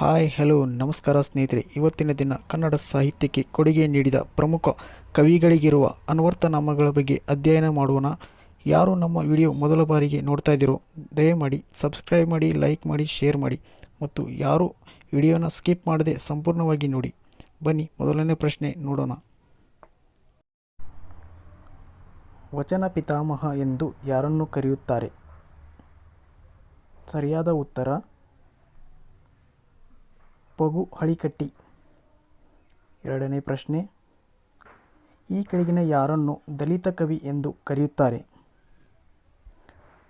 Hi, hello, ನಮಸ್ಕಾರ ಸ್ನೇಹಿತರೆ. ಇವತ್ತಿನ ದಿನ ಕನ್ನಡ ಸಾಹಿತ್ಯಕ್ಕೆ ಕೊಡುಗೆ ನೀಡಿದ ಪ್ರಮುಖ ಕವಿಗಳಿಗಿರುವ ಅನ್ವರ್ಥನಾಮಗಳ ಬಗ್ಗೆ ಅಧ್ಯಯನ ಮಾಡೋಣ. ಯಾರು ನಮ್ಮ ವಿಡಿಯೋ ಮೊದಲ ಬಾರಿಗೆ ನೋಡ್ತಾ ಇದ್ದೀರೋ, ದಯಮಾಡಿ ಸಬ್ಸ್ಕ್ರೈಬ್ ಮಾಡಿ, ಲೈಕ್ ಮಾಡಿ, ಶೇರ್ ಮಾಡಿ ಮತ್ತು ಯಾರು ವಿಡಿಯೋನ ಸ್ಕಿಪ್ ಮಾಡದೆ ಸಂಪೂರ್ಣವಾಗಿ ನೋಡಿ. ಬನ್ನಿ, ಮೊದಲನೇ ಪ್ರಶ್ನೆ ನೋಡೋಣ. ವಚನ ಪಿತಾಮಹ ಎಂದು ಯಾರನ್ನು ಕರೆಯುತ್ತಾರೆ? ಸರಿಯಾದ ಉತ್ತರ ಪಗು ಹಳಿಕಟ್ಟಿ ಎರಡನೇ ಪ್ರಶ್ನೆ. ಈ ಕೆಳಗಿನ ಯಾರನ್ನು ದಲಿತ ಕವಿ ಎಂದು ಕರೆಯುತ್ತಾರೆ?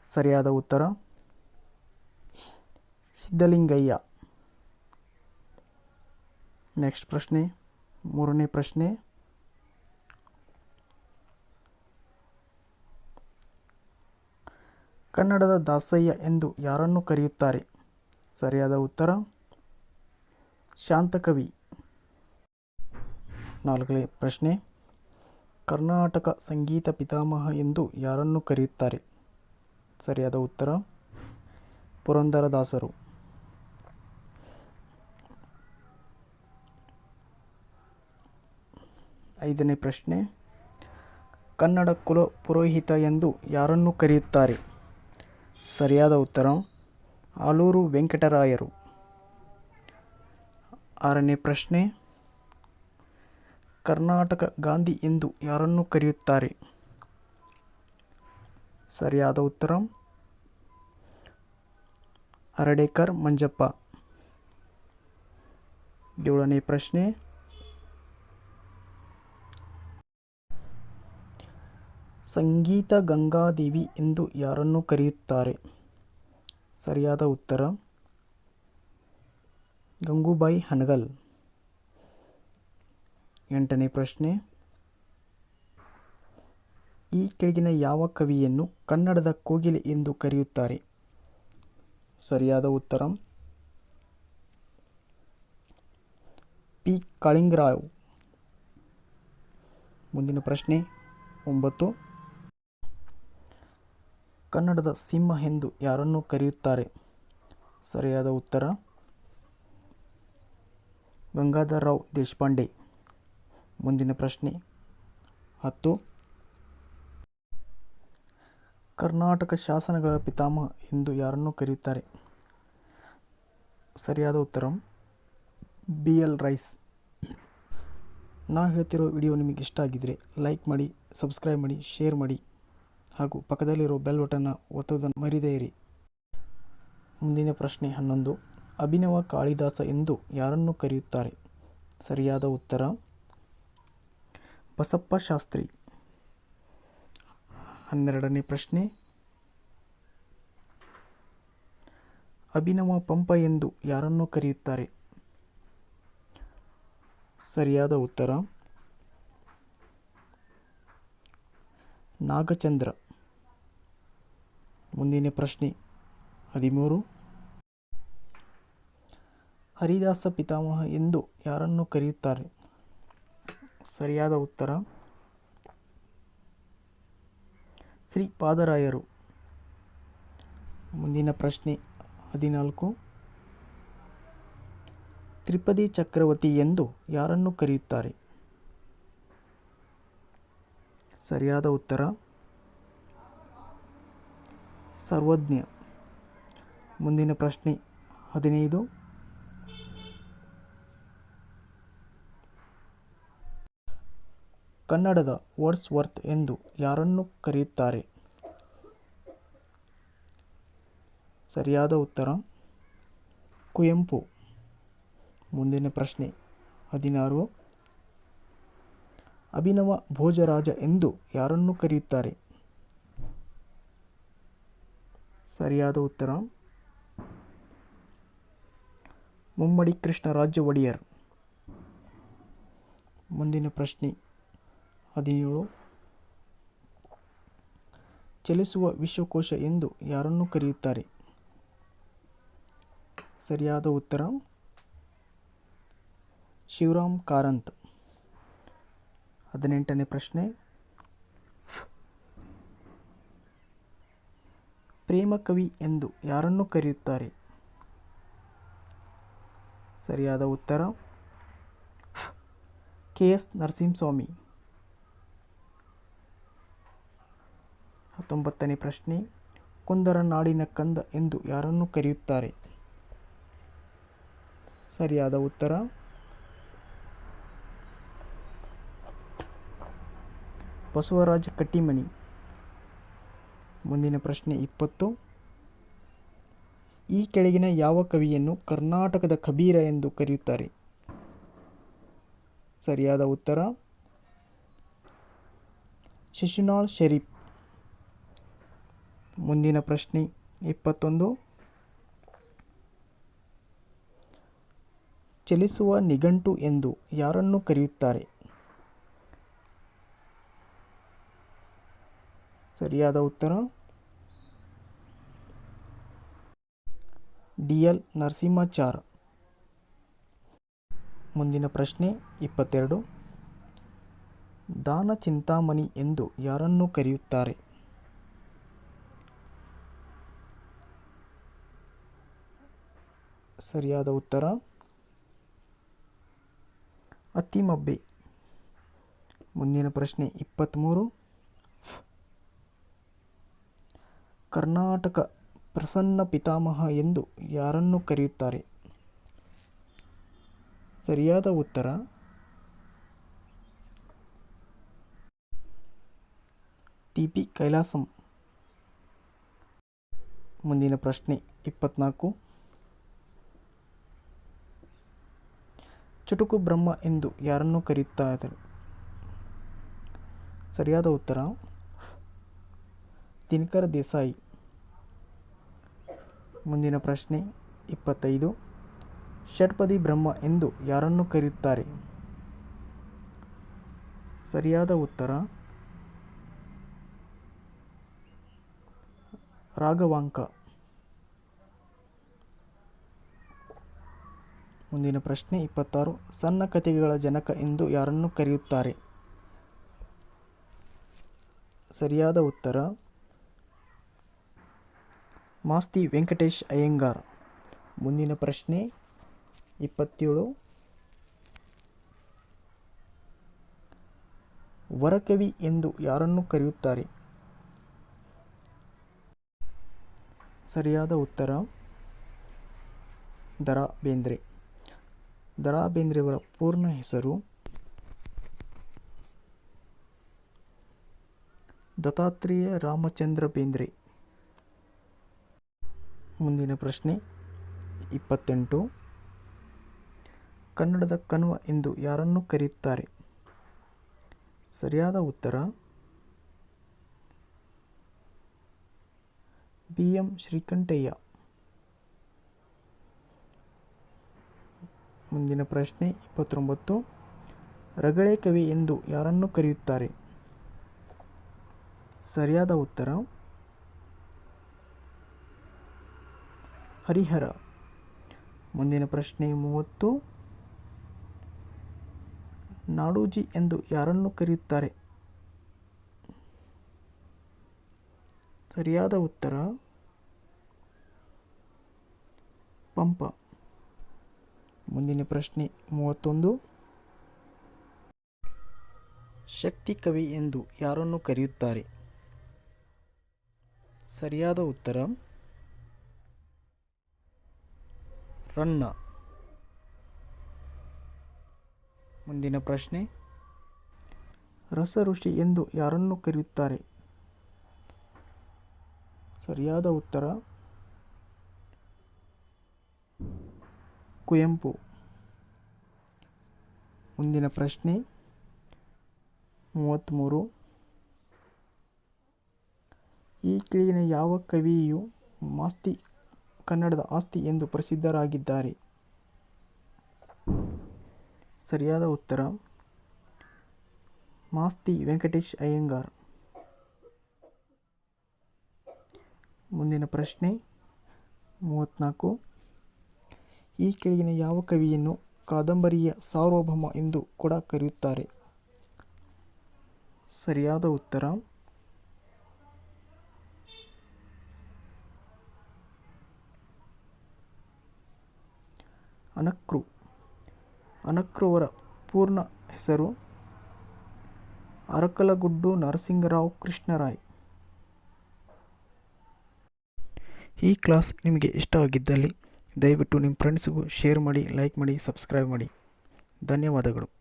ಸರಿಯಾದ ಉತ್ತರ. ಸಿದ್ಧಲಿಂಗಯ್ಯ. ನೆಕ್ಸ್ಟ್ ಪ್ರಶ್ನೆ. ಮೂರನೇ ಪ್ರಶ್ನೆ. ಕನ್ನಡದ ದಾಸಯ್ಯ ಎಂದು ಯಾರನ್ನು ಕರೆಯುತ್ತಾರೆ? ಸರಿಯಾದ ಉತ್ತರ. ಶಾಂತಕವಿ. ನಾಲ್ಕನೇ ಪ್ರಶ್ನೆ. ಕರ್ನಾಟಕ ಸಂಗೀತ ಪಿತಾಮಹ ಎಂದು ಯಾರನ್ನು ಕರೆಯುತ್ತಾರೆ? ಸರಿಯಾದ ಉತ್ತರ, ಪುರಂದರದಾಸರು. ಐದನೇ ಪ್ರಶ್ನೆ. ಕನ್ನಡ ಕುಲ ಪುರೋಹಿತ ಎಂದು ಯಾರನ್ನು ಕರೆಯುತ್ತಾರೆ? ಸರಿಯಾದ ಉತ್ತರ, ಆಲೂರು ವೆಂಕಟರಾಯರು. ಆರನೇ ಪ್ರಶ್ನೆ. ಕರ್ನಾಟಕ ಗಾಂಧಿ ಎಂದು ಯಾರನ್ನು ಕರೆಯುತ್ತಾರೆ? ಸರಿಯಾದ ಉತ್ತರ. ಹರಡೇಕರ್, ಮಂಜಪ್ಪ. ಏಳನೇ ಪ್ರಶ್ನೆ. ಸಂಗೀತ ಗಂಗಾದೇವಿ ಎಂದು ಯಾರನ್ನು ಕರೆಯುತ್ತಾರೆ? ಸರಿಯಾದ ಉತ್ತರ. ಗಂಗೂಬಾಯಿ ಹನಗಲ್. ಎಂಟನೇ ಪ್ರಶ್ನೆ. ಈ ಕೆಳಗಿನ ಯಾವ ಕವಿಯನ್ನು ಕನ್ನಡದ ಕೋಗಿಲೆ ಎಂದು ಕರೆಯುತ್ತಾರೆ? ಸರಿಯಾದ ಉತ್ತರ. ಪಿ. ಕಾಳಿಂಗರಾವ್. ಮುಂದಿನ ಪ್ರಶ್ನೆ, ಒಂಬತ್ತು. ಕನ್ನಡದ ಸಿಂಹ ಎಂದು ಯಾರನ್ನು ಕರೆಯುತ್ತಾರೆ? ಸರಿಯಾದ ಉತ್ತರ. ಗಂಗಾಧರರಾವ್ ದೇಶಪಾಂಡೆ. ಮುಂದಿನ ಪ್ರಶ್ನೆ. ಹತ್ತು. ಕರ್ನಾಟಕ ಶಾಸನಗಳ ಪಿತಾಮಹ ಎಂದು ಯಾರನ್ನು ಕರೆಯುತ್ತಾರೆ? ಸರಿಯಾದ ಉತ್ತರ. B L Rice. ನಾ ಹೇಳ್ತಿರೋ ವಿಡಿಯೋ ನಿಮಗೆ ಇಷ್ಟ ಆಗಿದ್ದರೆ ಲೈಕ್ ಮಾಡಿ, ಸಬ್ಸ್ಕ್ರೈಬ್ ಮಾಡಿ, ಶೇರ್ ಮಾಡಿ ಹಾಗೂ ಪಕ್ಕದಲ್ಲಿರೋ ಬೆಲ್ ಬಟನ್ನ ಒತ್ತೋದನ್ನು ಮರಿದೇ ಇರಿ. ಮುಂದಿನ ಪ್ರಶ್ನೆ ಹನ್ನೊಂದು. ಅಭಿನವ ಕಾಳಿದಾಸ ಎಂದು ಯಾರನ್ನು ಕರೆಯುತ್ತಾರೆ? ಸರಿಯಾದ ಉತ್ತರ, ಬಸಪ್ಪ ಶಾಸ್ತ್ರಿ. ಹನ್ನೆರಡನೇ ಪ್ರಶ್ನೆ. ಅಭಿನವ ಪಂಪ ಎಂದು ಯಾರನ್ನು ಕರೆಯುತ್ತಾರೆ? ಸರಿಯಾದ ಉತ್ತರ, ನಾಗಚಂದ್ರ. ಮುಂದಿನ ಪ್ರಶ್ನೆ, ಹದಿಮೂರು. ಹರಿದಾಸ ಪಿತಾಮಹ ಎಂದು ಯಾರನ್ನು ಕರೆಯುತ್ತಾರೆ? ಸರಿಯಾದ ಉತ್ತರ. ಶ್ರೀ ಪಾದರಾಯರು. ಮುಂದಿನ ಪ್ರಶ್ನೆ ಹದಿನಾಲ್ಕು. ತ್ರಿಪದಿ ಚಕ್ರವರ್ತಿ ಎಂದು ಯಾರನ್ನು ಕರೆಯುತ್ತಾರೆ? ಸರಿಯಾದ ಉತ್ತರ. ಸರ್ವಜ್ಞ. ಮುಂದಿನ ಪ್ರಶ್ನೆ ಹದಿನೈದು. ಕನ್ನಡದ ವರ್ಡ್ಸ್ ವರ್ತ್ ಎಂದು ಯಾರನ್ನು ಕರೆಯುತ್ತಾರೆ? ಸರಿಯಾದ ಉತ್ತರ, ಕುವೆಂಪು. ಮುಂದಿನ ಪ್ರಶ್ನೆ, ಹದಿನಾರು. ಅಭಿನವ ಭೋಜರಾಜ ಎಂದು ಯಾರನ್ನು ಕರೆಯುತ್ತಾರೆ? ಸರಿಯಾದ ಉತ್ತರ, ಮುಮ್ಮಡಿ ಕೃಷ್ಣರಾಜ ಒಡೆಯರ್. ಮುಂದಿನ ಪ್ರಶ್ನೆ ಹದಿನೇಳು. ಚಲಿಸುವ ವಿಶ್ವಕೋಶ ಎಂದು ಯಾರನ್ನು ಕರೆಯುತ್ತಾರೆ? ಸರಿಯಾದ ಉತ್ತರ? ಶಿವರಾಮ್ ಕಾರಂತ್. ಹದಿನೆಂಟನೇ ಪ್ರಶ್ನೆ. ಪ್ರೇಮ ಕವಿ ಎಂದು ಯಾರನ್ನು ಕರೆಯುತ್ತಾರೆ? ಸರಿಯಾದ ಉತ್ತರ. K S Narasimhaswamy. ಹತ್ತೊಂಬತ್ತನೇ ಪ್ರಶ್ನೆ, ಕುಂದರ ನಾಡಿನ ಕಂದ ಎಂದು ಯಾರನ್ನು ಕರೆಯುತ್ತಾರೆ? ಸರಿಯಾದ ಉತ್ತರ. ಬಸವರಾಜ ಕಟ್ಟಿಮನಿ. ಮುಂದಿನ ಪ್ರಶ್ನೆ ಇಪ್ಪತ್ತು. ಈ ಕೆಳಗಿನ ಯಾವ ಕವಿಯನ್ನು ಕರ್ನಾಟಕದ ಕಬೀರ ಎಂದು ಕರೆಯುತ್ತಾರೆ? ಸರಿಯಾದ ಉತ್ತರ. ಶಿಶುನಾಳ್ ಶರೀಫ್ ಮುಂದಿನ ಪ್ರಶ್ನೆ ಇಪ್ಪತ್ತೊಂದು. ಚಲಿಸುವ ನಿಘಂಟು ಎಂದು ಯಾರನ್ನು ಕರೆಯುತ್ತಾರೆ? ಸರಿಯಾದ ಉತ್ತರ. ಡಿ. ಎಲ್. ನರಸಿಂಹಾಚಾರ್. ಮುಂದಿನ ಪ್ರಶ್ನೆ ಇಪ್ಪತ್ತೆರಡು. ದಾನ ಚಿಂತಾಮಣಿ ಎಂದು ಯಾರನ್ನು ಕರೆಯುತ್ತಾರೆ? ಸರಿಯಾದ ಉತ್ತರ? ಅತ್ತಿಮಬ್ಬೆ ಮುಂದಿನ ಪ್ರಶ್ನೆ ಇಪ್ಪತ್ತ್ಮೂರು ಕರ್ನಾಟಕ ಪ್ರಸನ್ನ ಪಿತಾಮಹ ಎಂದು ಯಾರನ್ನು ಕರೆಯುತ್ತಾರೆ? ಸರಿಯಾದ ಉತ್ತರ, ಟಿ ಪಿ ಕೈಲಾಸಂ. ಮುಂದಿನ ಪ್ರಶ್ನೆ, ಇಪ್ಪತ್ನಾಲ್ಕು. ಚುಟುಕು ಬ್ರಹ್ಮ ಎಂದು ಯಾರನ್ನು ಕರೆಯುತ್ತಾರೆ ಸರಿಯಾದ ಉತ್ತರ, ದಿನಕರ ದೇಸಾಯಿ. ಮುಂದಿನ ಪ್ರಶ್ನೆ, ಇಪ್ಪತ್ತೈದು. ಷಟ್ಪದಿ ಬ್ರಹ್ಮ ಎಂದು ಯಾರನ್ನು ಕರೆಯುತ್ತಾರೆ? ಸರಿಯಾದ ಉತ್ತರ, ರಾಘವಾಂಕ. ಮುಂದಿನ ಪ್ರಶ್ನೆ ಇಪ್ಪತ್ತಾರು. ಸಣ್ಣ ಕಥೆಗಳ ಜನಕ ಎಂದು ಯಾರನ್ನು ಕರೆಯುತ್ತಾರೆ? ಸರಿಯಾದ ಉತ್ತರ, ಮಾಸ್ತಿ ವೆಂಕಟೇಶ್ ಅಯ್ಯಂಗಾರ್. ಮುಂದಿನ ಪ್ರಶ್ನೆ ಇಪ್ಪತ್ತೇಳು. ವರಕವಿ ಎಂದು ಯಾರನ್ನು ಕರೆಯುತ್ತಾರೆ? ಸರಿಯಾದ ಉತ್ತರ ದರಾ ಬೇಂದ್ರೆ ದರಾ ಬೇಂದ್ರೆಯವರ ಪೂರ್ಣ ಹೆಸರು ದತ್ತಾತ್ರೇಯ ರಾಮಚಂದ್ರ ಬೇಂದ್ರೆ. ಮುಂದಿನ ಪ್ರಶ್ನೆ, ಇಪ್ಪತ್ತೆಂಟು. ಕನ್ನಡದ ಕಣ್ವ ಎಂದು ಯಾರನ್ನು ಕರೆಯುತ್ತಾರೆ? ಸರಿಯಾದ ಉತ್ತರ, ಬಿ ಎಂ ಶ್ರೀಕಂಠಯ್ಯ. ಮುಂದಿನ ಪ್ರಶ್ನೆ ಇಪ್ಪತ್ತೊಂಬತ್ತು. ರಗಳೆ ಕವಿ ಎಂದು ಯಾರನ್ನು ಕರೆಯುತ್ತಾರೆ? ಸರಿಯಾದ ಉತ್ತರ. ಹರಿಹರ. ಮುಂದಿನ ಪ್ರಶ್ನೆ ಮೂವತ್ತು. ನಾಡೋಜಿ ಎಂದು ಯಾರನ್ನು ಕರೆಯುತ್ತಾರೆ? ಸರಿಯಾದ ಉತ್ತರ. ಪಂಪ. ಮುಂದಿನ ಪ್ರಶ್ನೆ ಮೂವತ್ತೊಂದು. ಶಕ್ತಿ ಕವಿ ಎಂದು ಯಾರನ್ನು ಕರೆಯುತ್ತಾರೆ? ಸರಿಯಾದ ಉತ್ತರ. ರನ್ನ. ಮುಂದಿನ ಪ್ರಶ್ನೆ. ರಸ ಋಷಿ ಎಂದು ಯಾರನ್ನು ಕರೆಯುತ್ತಾರೆ? ಸರಿಯಾದ ಉತ್ತರ. ಕುವೆಂಪು. ಮುಂದಿನ ಪ್ರಶ್ನೆ. ಮೂವತ್ತ್ಮೂರು ಈ ಕೆಳಗಿನ ಯಾವ ಕವಿಯು ಮಾಸ್ತಿ, ಕನ್ನಡದ ಆಸ್ತಿ ಎಂದು ಪ್ರಸಿದ್ಧರಾಗಿದ್ದಾರೆ? ಸರಿಯಾದ ಉತ್ತರ. ಮಾಸ್ತಿ ವೆಂಕಟೇಶ್ ಅಯ್ಯಂಗಾರ್. ಮುಂದಿನ ಪ್ರಶ್ನೆ. ಮೂವತ್ತ್ನಾಲ್ಕು ಈ ಕೆಳಗಿನ ಯಾವ ಕವಿಯನ್ನು ಕಾದಂಬರಿಯ ಸಾರ್ವಭೌಮ ಎಂದು ಕೂಡ ಕರೆಯುತ್ತಾರೆ. ಸರಿಯಾದ ಉತ್ತರ? ಅನಕ್ರು. ಅನಕ್ರುವರ ಪೂರ್ಣ ಹೆಸರು ಅರಕಲಗುಡ್ಡು ನರಸಿಂಗರಾವ್ ಕೃಷ್ಣರಾಯ್. ಈ ಕ್ಲಾಸ್ ನಿಮಗೆ ಇಷ್ಟವಾಗಿದ್ದಲ್ಲಿ ದಯವಿಟ್ಟು ನಿಮ್ಮ ಫ್ರೆಂಡ್ಸ್ಗೂ ಶೇರ್ ಮಾಡಿ ಲೈಕ್ ಮಾಡಿ ಸಬ್ಸ್ಕ್ರೈಬ್ ಮಾಡಿ. ಧನ್ಯವಾದಗಳು.